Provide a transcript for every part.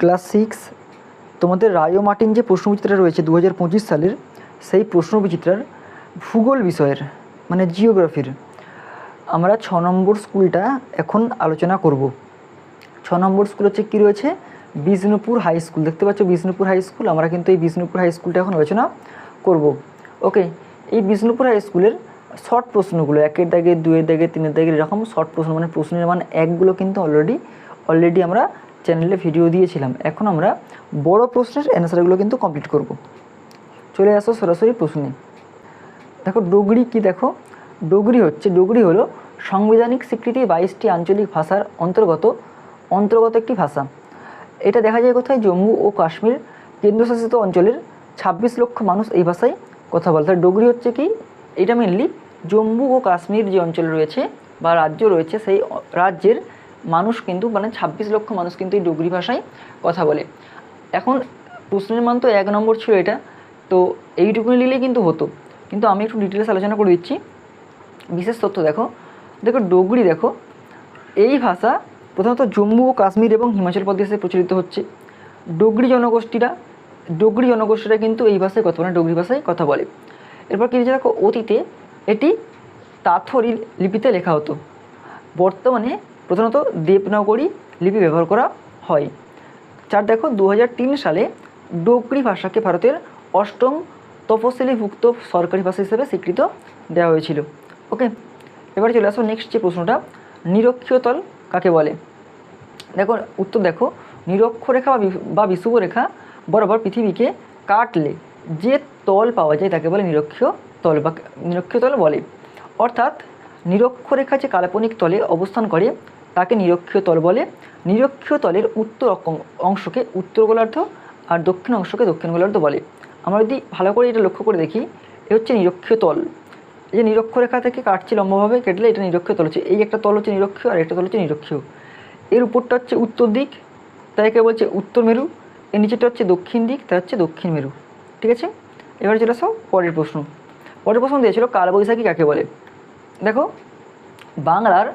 Class six, তোমাদের রায়ো Martin যে প্রশ্নবিচিত্রা রয়েছে দু হাজার পঁচিশ সালের, সেই প্রশ্নবিচিত্রার ভূগোল বিষয়ের মানে জিওগ্রাফির, আমরা ছ নম্বর স্কুলটা এখন আলোচনা করব। ছ নম্বর স্কুল হচ্ছে কী রয়েছে? Bishnupur high school. দেখতে পাচ্ছ বিষ্ণুপুর হাই স্কুল? আমরা কিন্তু এই বিষ্ণুপুর হাই স্কুলটা এখন আলোচনা করব। ওকে এই বিষ্ণুপুর হাই স্কুলের শর্ট প্রশ্নগুলো, একের দাগে, দুয়ের দাগে, তিনের দাগে, এরকম শর্ট প্রশ্ন মানে প্রশ্নের মান একগুলো কিন্তু অলরেডি অলরেডি আমরা চ্যানেলে ভিডিও দিয়েছিলাম। এখন আমরা বড় প্রশ্নের অ্যান্সারগুলো কিন্তু কমপ্লিট করব। চলে আসো সরাসরি প্রশ্নে দেখো, ডোগরি কি দেখো? ডোগরি হচ্ছে, ডোগরি হলো সাংবিধানিক স্বীকৃতি বাইশটি আঞ্চলিক ভাষার অন্তর্গত অন্তর্গত একটি ভাষা। এটা দেখা যায় কোথায়? জম্মু ও কাশ্মীর, কেন্দ্রশাসিত অঞ্চলের ছাব্বিশ লক্ষ মানুষ এই ভাষায় কথা বলে। তাহলে ডোগরি হচ্ছে কি? এটা মেনলি জম্মু ও কাশ্মীর যে অঞ্চল রয়েছে বা রাজ্য রয়েছে, সেই রাজ্যের মানুষ কিন্তু মানে ছাব্বিশ লক্ষ মানুষ কিন্তু এই ডোগরি ভাষায় কথা বলে। এখন প্রশ্নের মান তো এক নম্বর ছিল এটা, তো এইটুকুনি নিলেই কিন্তু হতো। কিন্তু আমি একটু ডিটেলস আলোচনা করে দিচ্ছি। বিশেষ তথ্য দেখো। দেখো, ডোগরি দেখো, এই ভাষা প্রথমত জম্মু ও কাশ্মীর এবং হিমাচল প্রদেশে প্রচলিত হচ্ছে। ডোগরি জনগোষ্ঠীরা ডোগরি জনগোষ্ঠীরা কিন্তু এই ভাষায় কথা বলে ডোগরি ভাষায় কথা বলে। এরপর কি দেখো, অতীতে এটি তাথরি লিপিতে লেখা হতো। বর্তমানে প্রধানত দেবনাগরী লিপি ব্যবহার করা হয়। চার দেখো দু হাজার তিন সালে ডোগরি ভাষাকে ভারতের অষ্টম তপশিলিভুক্ত সরকারি ভাষা হিসেবে স্বীকৃত দেওয়া হয়েছিল। ওকে, এবার চলে আসো নেক্সট যে প্রশ্নটা, নিরক্ষীয়তল কাকে বলে? দেখো, উত্তর দেখো, নিরক্ষরেখা বা বি- বা বিষুব রেখা বরাবর পৃথিবীকে কাটলে যে তল পাওয়া যায় তাকে বলে নিরক্ষীয় তল বা নিরক্ষীয় তল বলে। অর্থাৎ নিরক্ষরেখা যে কাল্পনিক তলে অবস্থান করে, তাকে নিরক্ষীয় তল বলে। নিরক্ষীয় তলের উত্তর অংশকে উত্তর গোলার্ধ আর দক্ষিণ অংশকে দক্ষিণ গোলার্ধ বলে। আমরা যদি ভালো করে এটা লক্ষ্য করে দেখি, এ হচ্ছে নিরক্ষীয় তল। যে নিরক্ষরেখা থেকে কাটছে লম্বভাবে, কেটলে এটা নিরক্ষীয় তল হচ্ছে। এই একটা তল হচ্ছে নিরক্ষীয় আর একটা তল হচ্ছে নিরক্ষীয়। এর উপরটা হচ্ছে উত্তর দিক, তাই একে বলছে উত্তর মেরু। এর নিচেটা হচ্ছে দক্ষিণ দিক তা হচ্ছে দক্ষিণ মেরু। ঠিক আছে? এবার চলে আসো পরের প্রশ্ন। পরের প্রশ্ন দিয়েছিল কালবৈশাখী কাকে বলে? দেখো, বাংলার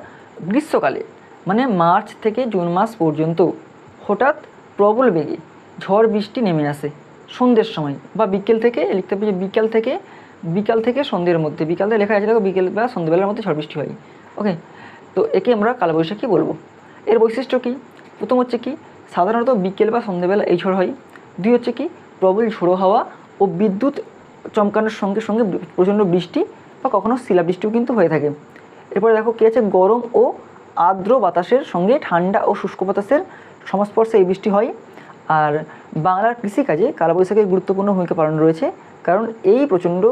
গ্রীষ্মকালে মানে মার্চ থেকে জুন মাস পর্যন্ত হঠাৎ প্রবল বেগে ঝড় বৃষ্টি নেমে আসে সন্ধ্যের সময় বা বিকেল থেকে, লিখতে হবে বিকাল থেকে বিকাল থেকে সন্ধ্যের মধ্যে, বিকাল থেকে লেখা আছে দেখো বিকেল বা সন্ধ্যেবেলার মধ্যে ঝড় বৃষ্টি হয় ওকে তো একে আমরা কালবৈশাখী বলব। এর বৈশিষ্ট্য কী? প্রথম হচ্ছে কি, সাধারণত বিকেল বা সন্ধ্যেবেলা এই ঝড় হয়। দুই হচ্ছে কি, প্রবল ঝোড়ো হাওয়া ও বিদ্যুৎ চমকানোর সঙ্গে সঙ্গে প্রচণ্ড বৃষ্টি বা কখনো শিলাবৃষ্টিও কিন্তু হয়ে থাকে। এরপরে দেখো কী আছে? গরম ও আর্দ্র বাতাসের সঙ্গে ঠান্ডা ও শুষ্ক বাতাসের সংস্পর্শে এই বৃষ্টি হয়। আর বাংলার কৃষিকাজে কালবৈশাখীর গুরুত্বপূর্ণ ভূমিকা পালন রয়েছে। কারণ এই প্রচণ্ড,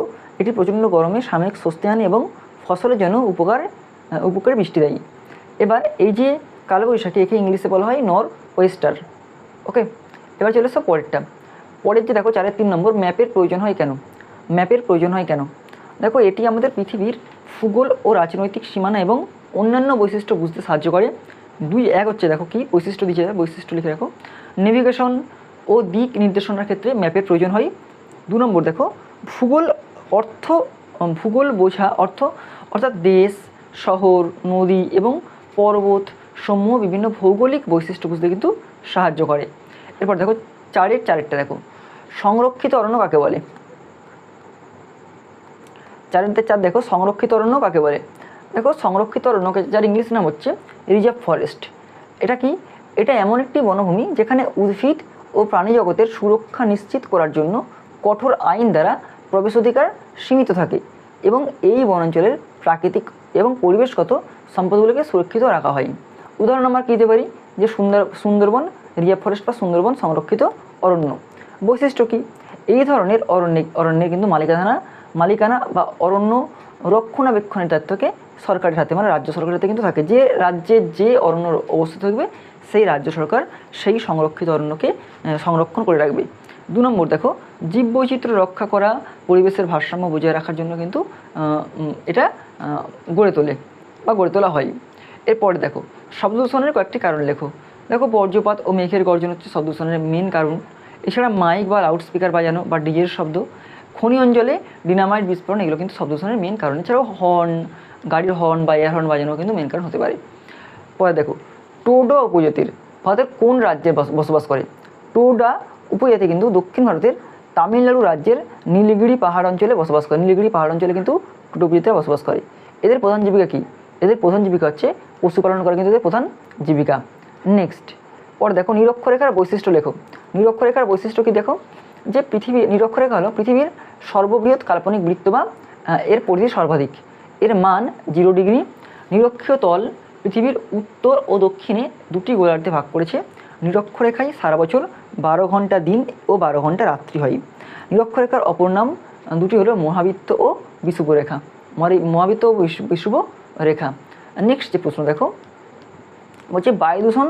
এটি প্রচণ্ড গরমে সাময়িক স্বস্তি আনে এবং ফসলের জন্য উপকার উপকারী বৃষ্টি দেয়। এবার এই যে কালবৈশাখী, একে ইংলিশে বলা হয় নর ওয়েস্টার। ওকে? এবার চলে এসো পরেরটা। পরের যে দেখো, চারের তিন নম্বর, ম্যাপের প্রয়োজন হয় কেন? ম্যাপের প্রয়োজন হয় কেন? দেখো, এটি আমাদের পৃথিবীর ভূগোল ও রাজনৈতিক সীমানা এবং অন্যান্য বৈশিষ্ট্য বুঝতে সাহায্য করে। দুই এক হচ্ছে, দেখো, কি বৈশিষ্ট্য দিচ্ছে বৈশিষ্ট্য লিখে রাখো। নেভিগেশন ও দিক নির্দেশনার ক্ষেত্রে ম্যাপের প্রয়োজন হয়। দু নম্বর, দেখো, ভূগোল অর্থ ভূগোল বোঝা অর্থ, অর্থাৎ দেশ, শহর, নদী এবং পর্বত সমূহ বিভিন্ন ভৌগোলিক বৈশিষ্ট্য বুঝতে কিন্তু সাহায্য করে। এরপর দেখো, চারের চারেরটা, দেখো, সংরক্ষিত অরণ্য কাকে বলে? চারেরটা চার, দেখো সংরক্ষিত অরণ্য কাকে বলে? দেখো সংরক্ষিত অরণ্যকে যার ইংলিশ নাম হচ্ছে রিজার্ভ ফরেস্ট। এটা কি? এটা এমন একটি বনভূমি যেখানে উদ্ভিদ ও প্রাণী জগতের সুরক্ষা নিশ্চিত করার জন্য কঠোর আইন দ্বারা প্রবেশাধিকার সীমিত থাকে এবং এই বনাঞ্চলের প্রাকৃতিক এবং পরিবেশগত সম্পদগুলোকে সুরক্ষিত রাখা হয়। উদাহরণ আমরা কী দিতে পারি? যে সুন্দর সুন্দরবন, রিজার্ভ ফরেস্ট বা সুন্দরবন সংরক্ষিত অরণ্য। বৈশিষ্ট্য কী? এই ধরনের অরণ্যে, অরণ্যের কিন্তু মালিকানা মালিকানা বা অরণ্য রক্ষণাবেক্ষণের দায়িত্বকে সরকারের হাতে মানে রাজ্য সরকারের হাতে কিন্তু থাকে। যে রাজ্যে যে অরণ্য অবস্থিত থাকবে, সেই রাজ্য সরকার সেই সংরক্ষিত অরণ্যকে সংরক্ষণ করে রাখবে। দু নম্বর দেখো, জীববৈচিত্র্য রক্ষা করা, পরিবেশের ভারসাম্য বজায় রাখার জন্য কিন্তু এটা গড়ে তোলে বা গড়ে তোলা হয়। এরপরে দেখো, শব্দ দূষণের কয়েকটি কারণ লেখো। দেখো বর্জ্যপাত ও মেঘের গর্জন হচ্ছে শব্দ দূষণের মেন কারণ। এছাড়া মাইক বা লাউড স্পিকার বাজানো বা ডিজের শব্দ, খনি অঞ্চলে ডিনামাইট বিস্ফোরণ, এগুলো কিন্তু শব্দ দূষণের মেন কারণ। এছাড়াও হর্ন গাড়ির হর্ন বা এয়ার হর্ন বাজানো কিন্তু মেন কারণ হতে পারে। পরে দেখো, টোডো উপজাতির ভারতের কোন রাজ্যে বসবাস করে? টোডা উপজাতি কিন্তু দক্ষিণ ভারতের তামিলনাড়ু রাজ্যের নীলগিরি পাহাড় অঞ্চলে বসবাস করে। নীলগিরি পাহাড় অঞ্চলে কিন্তু টোটো উপজাতিরা বসবাস করে। এদের প্রধান জীবিকা কী? এদের প্রধান জীবিকা হচ্ছে পশুপালন করা কিন্তু এদের প্রধান জীবিকা। নেক্সট পর দেখো নিরক্ষরেখার বৈশিষ্ট্য লেখো। নিরক্ষরেখার বৈশিষ্ট্য কি দেখো? যে পৃথিবী, নিরক্ষরেখা হলো পৃথিবীর সর্ববৃহৎ কাল্পনিক বৃত্ত বা এর পরিধি সর্বাধিক। এর মান জিরো ডিগ্রি নিরক্ষীয় তল পৃথিবীর উত্তর ও দক্ষিণে দুটি গোলার্ধে ভাগ করেছে। নিরক্ষরেখায় সারা বছর বারো ঘণ্টা দিন ও বারো ঘণ্টা রাত্রি হয়। নিরক্ষরেখার অপর নাম দুটি হলো মহাবৃত্ত ও বিষুব রেখা মহাবৃত্ত ও বিষ- বিষুব রেখা নেক্সট যে প্রশ্ন দেখো, বলছে বায়ু দূষণ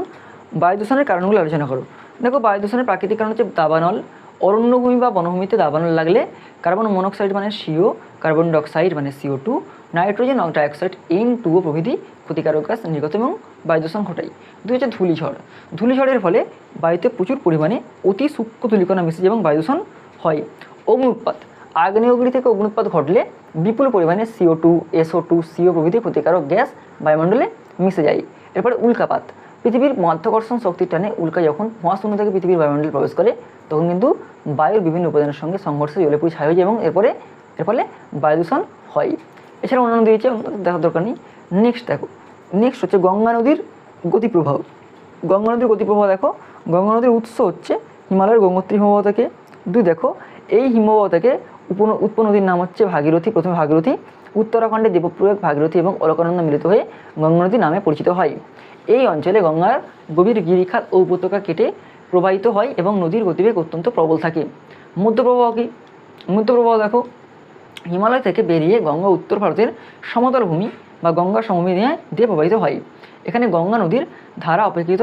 বায়ু দূষণের কারণগুলো আলোচনা করো। দেখো বায়ু দূষণের প্রাকৃতিক কারণ হচ্ছে দাবানল। অরণ্যভূমি বা বনভূমিতে দাবানল লাগলে কার্বন মনোক্সাইড মানে সিও, কার্বন ডাইঅক্সাইড মানে CO two, nitrogen dioxide N two O প্রভৃতি ক্ষতিকারক গ্যাস নির্গত এবং বায়ু দূষণ ঘটায়। দুই হচ্ছে ধূলিঝড়। ধূলিঝড়ের ফলে বায়ুতে প্রচুর পরিমাণে অতি সূক্ষ্ম ধূলিকণা মিশে এবং বায়ু দূষণ হয়। অগ্নুৎপাত। আগ্নেয়গিরি থেকে অগ্নুৎপাত ঘটলে বিপুল পরিমাণে CO two, SO two, CO প্রভৃতি ক্ষতিকারক গ্যাস বায়ুমণ্ডলে মিশে যায়। এরপরে উল্কাপাত। পৃথিবীর মাধ্যাকর্ষণ শক্তির টানে উল্কা যখন মহাশূন্য থেকে পৃথিবীর বায়ুমণ্ডলে প্রবেশ করে, তখন কিন্তু বায়ুর বিভিন্ন উপাদানের সঙ্গে সংঘর্ষে জ্বলে পুড়ে ছাই হয়ে যায় এবং এরপরে, এর ফলে বায়ু দূষণ হয়। এছাড়া অন্যান্য দিয়েছে দেখার দরকার নেই। নেক্সট দেখো। নেক্সট হচ্ছে গঙ্গা নদীর গতিপ্রবাহ। গঙ্গা নদীর গতিপ্রবাহ দেখো। গঙ্গা নদীর উৎস হচ্ছে হিমালয়ের গঙ্গোত্রী হিমবাহ থেকে দুই দেখো, এই হিমবাহ থেকে উপন, উৎপন্ন নদীর নাম হচ্ছে ভাগীরথী। প্রথমে ভাগীরথী, উত্তরাখণ্ডে দেবপ্রয়াগ ভাগীরথী এবং অলকানন্দ মিলিত হয়ে গঙ্গা নদী নামে পরিচিত হয়। এই অঞ্চলে গঙ্গার গভীর গিরিখাত ও উপত্যকা কেটে প্রবাহিত হয় এবং নদীর গতিবেগ অত্যন্ত প্রবল থাকে। মধ্যপ্রবাহ কি? মধ্যপ্রবাহ দেখো, হিমালয় থেকে বেরিয়ে গঙ্গা উত্তর ভারতের সমতল ভূমি বা গঙ্গা সমভূমি দিয়ে প্রবাহিত হয়। এখানে গঙ্গা নদীর ধারা অপেক্ষিত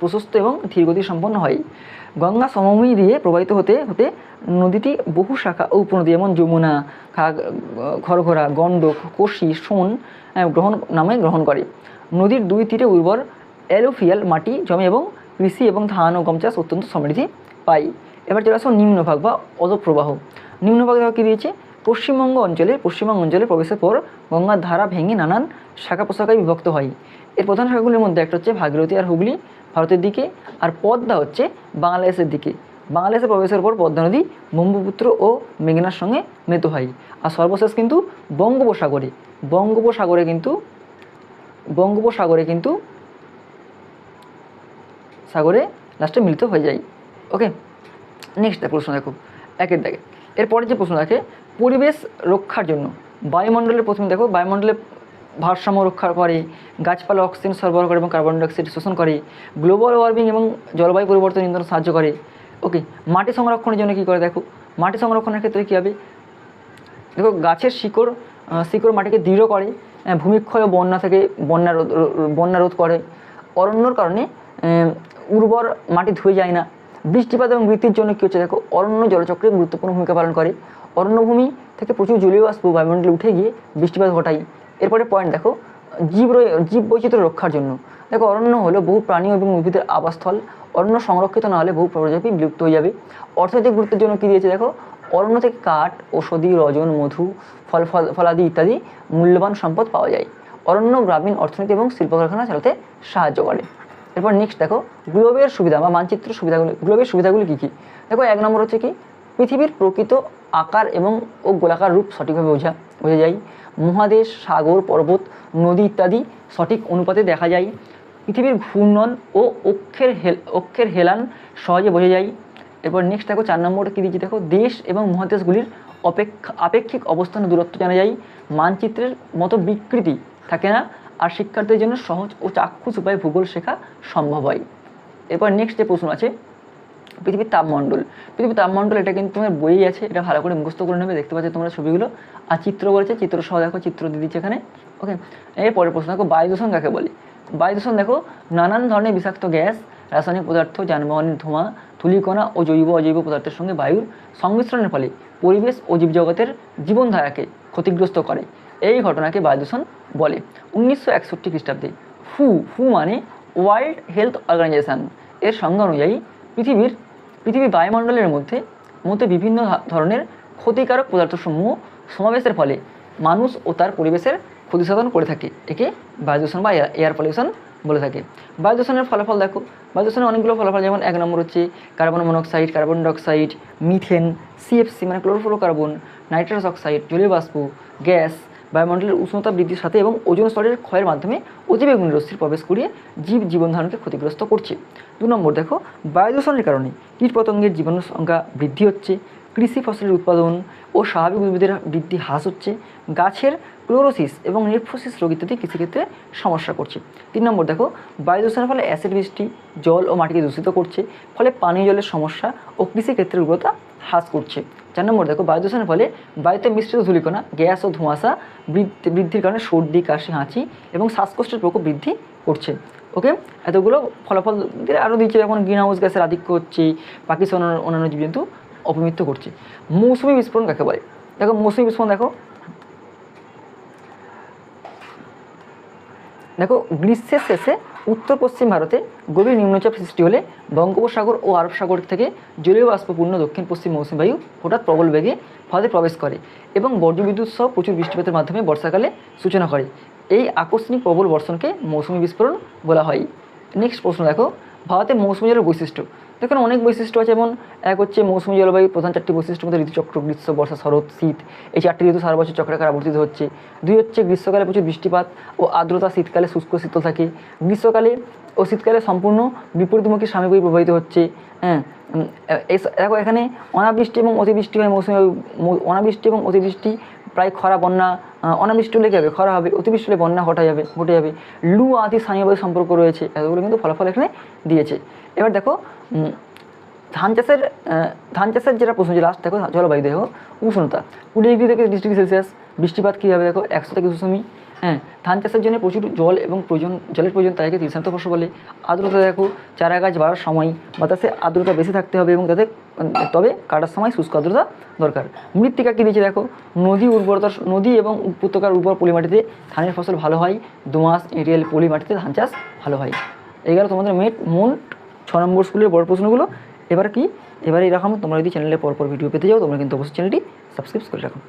প্রশস্ত এবং ধীরগতি সম্পন্ন হয়। গঙ্গা সমভূমি দিয়ে প্রবাহিত হতে হতে নদীটি বহু শাখা ও উপনদী যেমন যমুনা খাগ ঘরঘরা, গণ্ডক, কোশি, সোন গ্রহণ নামে গ্রহণ করে। নদীর দুই তীরে উর্বর অ্যালোফিয়াল মাটি জমে এবং কৃষি এবং ধান ও গম চাষ অত্যন্ত সমৃদ্ধি পায়। এবার চলে আসো নিম্নভাগ বা অধপ্রবাহ নিম্নভাগ দেখো কী দিয়েছে? পশ্চিমবঙ্গ অঞ্চলে পশ্চিমবঙ্গ অঞ্চলে প্রবেশের পর গঙ্গার ধারা ভেঙে নানান শাখা প্রশাখায় বিভক্ত হয়। এর প্রধান শাখাগুলির মধ্যে একটা হচ্ছে ভাগীরথী আর হুগলি ভারতের দিকে, আর পদ্মা হচ্ছে বাংলাদেশের দিকে। বাংলাদেশে প্রবেশের পর পদ্মা নদী, ব্রহ্মপুত্র ও মেঘনার সঙ্গে মিলিত হয়। আর সর্বশেষ কিন্তু বঙ্গোপসাগরে। বঙ্গোপসাগরে কিন্তু বঙ্গোপসাগরে কিন্তু সাগরে লাস্টে মিলিত হয়ে যায়। ওকে নেক্সট প্রশ্ন দেখো। একের দাগে এরপরে যে প্রশ্ন দেখে, পরিবেশ রক্ষার জন্য। বায়ুমণ্ডলের প্রথমে দেখো বায়ুমণ্ডলে ভারসাম্য রক্ষা করে গাছপালা অক্সিজেন সরবরাহ করে এবং কার্বন ডাইঅক্সাইড শোষণ করে। গ্লোবাল ওয়ার্মিং এবং জলবায়ু পরিবর্তন নিয়ন্ত্রণ সাহায্য করে। ওকে মাটি সংরক্ষণের জন্য কী করে দেখো? মাটি সংরক্ষণের ক্ষেত্রে কী হবে? দেখো, গাছের শিকড় শিকড় মাটিকে দৃঢ় করে ভূমিক্ষয় বন্যা থেকে বন্যা রোধ বন্যা রোধ করে। অরণ্যর কারণে উর্বর মাটি ধুয়ে যায় না। বৃষ্টিপাত এবং বৃত্তির জন্য কী হচ্ছে দেখো, অরণ্য জলচক্রে গুরুত্বপূর্ণ ভূমিকা পালন করে। অরণ্যভূমি থেকে প্রচুর জলীয় বাষ্প বায়ুমণ্ডলে উঠে গিয়ে বৃষ্টিপাত ঘটায়। এরপরে পয়েন্ট দেখো, জীব জীব বৈচিত্র্য রক্ষার জন্য। দেখো, অরণ্য হলো বহু প্রাণী এবং উদ্ভিদের আবাসস্থল। অরণ্য সংরক্ষিত না হলে বহু প্রজাতি বিলুপ্ত হয়ে যাবে। অর্থনৈতিক গুরুত্বের জন্য কী দিয়েছে দেখো? অরণ্য থেকে কাঠ, ঔষধি, রজন, মধু, ফল ফল, ফলাদি ইত্যাদি মূল্যবান সম্পদ পাওয়া যায়। অরণ্য গ্রামীণ অর্থনীতি এবং শিল্প কারখানা চালাতে সাহায্য করে। এরপর নেক্সট দেখো, গ্লোবের সুবিধা বা মানচিত্র সুবিধাগুলি, গ্লোবের সুবিধাগুলি কী কী? দেখো, এক নম্বর হচ্ছে কি? পৃথিবীর প্রকৃত আকার এবং ও গোলাকার রূপ সঠিকভাবে বোঝা বোঝা যায়। মহাদেশ, সাগর, পর্বত, নদী ইত্যাদি সঠিক অনুপাতে দেখা যায়। পৃথিবীর ঘূর্ণন ও অক্ষের হেল, অক্ষের হেলান সহজে বোঝা যায়। এরপর নেক্সট দেখো চার নম্বরটা কী দিচ্ছি দেখো, দেশ এবং মহাদেশগুলির অপেক্ষা, আপেক্ষিক অবস্থান ও দূরত্ব জানা যায়। মানচিত্রের মতো বিকৃতি থাকে না, আর শিক্ষার্থীদের জন্য সহজ ও চাক্ষুষ উপায়ে ভূগোল শেখা সম্ভব হয়। এরপর নেক্সট যে প্রশ্ন আছে, পৃথিবীর তাপমণ্ডল। পৃথিবীর তাপমণ্ডল, এটা কিন্তু তোমার বইই আছে, এটা ভালো করে মুখস্থ করে নেবে, দেখতে পাচ্ছ তোমরা ছবিগুলো। আর চিত্র বলেছে, চিত্র সহ দেখো, চিত্র দিয়ে দিচ্ছে এখানে। ওকে এর পরের প্রশ্ন, দেখো, বায়ু দূষণ কাকে বলে? বায়ু দূষণ দেখো, নানান ধরনের বিষাক্ত গ্যাস, রাসায়নিক পদার্থ যানবাহনের ধোঁয়া, ধূলিকণা ও জৈব অজৈব পদার্থের সঙ্গে বায়ুর সংমিশ্রণের ফলে পরিবেশ ও জীবজগতের জীবনধারাকে ক্ষতিগ্রস্ত করে। এই ঘটনাকে বায়ু দূষণ বলে। উনিশশো একষট্টি খ্রিস্টাব্দে হু হু মানে ওয়ার্ল্ড হেলথ অর্গানাইজেশন। এর সংজ্ঞা অনুযায়ী পৃথিবীর, পৃথিবী বায়ুমণ্ডলের মধ্যে মধ্যে বিভিন্ন ধরনের ক্ষতিকারক পদার্থসমূহ সমাবেশের ফলে মানুষ ও তার পরিবেশের ক্ষতিসাধন করে থাকে। একে বায়ু দূষণ বা এয়ার পলিউশন বলে থাকে। বায়ু দূষণের ফলাফল দেখো। বায়ু দূষণের অনেকগুলো ফলাফল, যেমন এক নম্বর হচ্ছে carbon monoxide carbon dioxide methane CFC মানে ক্লোরোফ্লোরোকার্বন নাইট্রাস অক্সাইড জলীয় বাষ্প গ্যাস বায়ুমণ্ডলের উষ্ণতা বৃদ্ধির সাথে এবং ওজন স্তরের ক্ষয়ের মাধ্যমে অতিবেগুনি রশ্মির প্রবেশ করিয়ে জীব জীবন ধারণকে ক্ষতিগ্রস্ত করছে। দু নম্বর দেখো, বায়ু দূষণের কারণে কীটপতঙ্গের জীবাণু সংখ্যা বৃদ্ধি হচ্ছে। কৃষি ফসলের উৎপাদন ও স্বাভাবিক উদ্ভিদের বৃদ্ধি হ্রাস হচ্ছে। গাছের ক্লোরোসিস এবং নেফ্রোসিস রোগ ইত্যাদি কৃষিক্ষেত্রে সমস্যা করছে। তিন নম্বর, দেখো বায়ু দূষণের ফলে অ্যাসিড বৃষ্টি, জল ও মাটিকে দূষিত করছে, ফলে পানীয় জলের সমস্যা ও কৃষিক্ষেত্রের উর্বরতা হ্রাস করছে। চার নম্বর, দেখো বায়ু দূষণের ফলে বায়ুতে মিশ্রিত ধূলিকণা, গ্যাস ও ধোঁয়াশা বৃদ্ধি, বৃদ্ধির কারণে সর্দি, কাশি, হাঁচি এবং শ্বাসকষ্টের প্রকোপ বৃদ্ধি করছে। ওকে? এতগুলো ফলাফল আরও দিচ্ছে, যেমন গ্রিন হাউস গ্যাসের আধিক্য হচ্ছে অন্যান্য- অন্যান্য জীবজন্তু অপমৃত্যু করছে। মৌসুমি বিস্ফোরণ কাকে বলে? দেখো, মৌসুমি বিস্ফোরণ দেখো। দেখো, গ্রীষ্মের শেষে উত্তর পশ্চিম ভারতে গভীর নিম্নচাপ সৃষ্টি হলে বঙ্গোপসাগর ও আরব সাগর থেকে জলীয় বাষ্পপূর্ণ দক্ষিণ পশ্চিম মৌসুমী বায়ু হঠাৎ প্রবল বেগে ভারতে প্রবেশ করে এবং বজ্রবিদ্যুৎ সহ প্রচুর বৃষ্টিপাতের মাধ্যমে বর্ষাকালে সূচনা করে। এই আকস্মিক প্রবল বর্ষণকে মৌসুমী বিস্ফোরণ বলা হয়। নেক্সট প্রশ্ন দেখো, ভারতে মৌসুমী জলের বৈশিষ্ট্য। দেখুন অনেক বৈশিষ্ট্য আছে, যেমন এক হচ্ছে মৌসুমী জলবায়ুর প্রধান চারটি বৈশিষ্ট্যের মধ্যে ঋতুচক্র, গ্রীষ্ম, বর্ষা, শরৎ, শীত। এই চারটি ঋতু সারা বছর চক্রাকার আবর্তিত হচ্ছে। দুই হচ্ছে গ্রীষ্মকালে প্রচুর বৃষ্টিপাত ও আর্দ্রতা শীতকালে শুষ্ক শীতল থাকে। গ্রীষ্মকালে ও শীতকালে সম্পূর্ণ বিপরীতমুখী সাময়িক প্রবাহিত হচ্ছে। হ্যাঁ দেখো এখানে অনাবৃষ্টি এবং অতিবৃষ্টি হয় মৌসুমী অনাবৃষ্টি এবং অতিবৃষ্টি প্রায় খরা, বন্যা অনাবৃষ্টি হলে কী হবে? খরা হবে, অতিবৃষ্টি হলে বন্যা ঘটা যাবে ঘটে যাবে। লু, আদি, স্থানীয়ভাবে সম্পর্ক রয়েছে। এতগুলো কিন্তু ফলাফল এখানে দিয়েছে। এবার দেখো ধান চাষের ধান চাষের যেটা প্রশ্ন যে লাস্ট দেখো, জলবায়ু দেখো, উষ্ণতা। কুড়ি ডিগ্রি থেকে তিরিশ ডিগ্রি সেলসিয়াস। বৃষ্টিপাত কী হবে দেখো? একশো থেকে দুশো হ্যাঁ ধান চাষের জন্য প্রচুর জল এবং প্রয়োজন, জলের প্রয়োজন তাকে তৃষান্ত ফসল বলে। আর্দ্রতা দেখো, চারা গাছ বাড়ার সময় বাতাসে আর্দ্রতা বেশি থাকতে হবে এবং তাদের তবে কাটার সময় শুষ্ক আর্দ্রতা দরকার। মৃত্তিকা কী দিয়েছে দেখো? নদী উর্বরতা, নদী এবং উপত্যকার উর্বর পলিমাটিতে ধানের ফসল ভালো হয়। এঁটেল পলি মাটিতে ধান চাষ ভালো হয়। এই গেল তোমাদের মেট মোট ছ নম্বর স্কুলের বড় প্রশ্নগুলো। এবার কি? এবার এরকম তোমরা যদি চ্যানেলে পরপর ভিডিও পেতে যাও, তোমরা কিন্তু অবশ্যই চ্যানেলটি সাবস্ক্রাইব করে রাখো।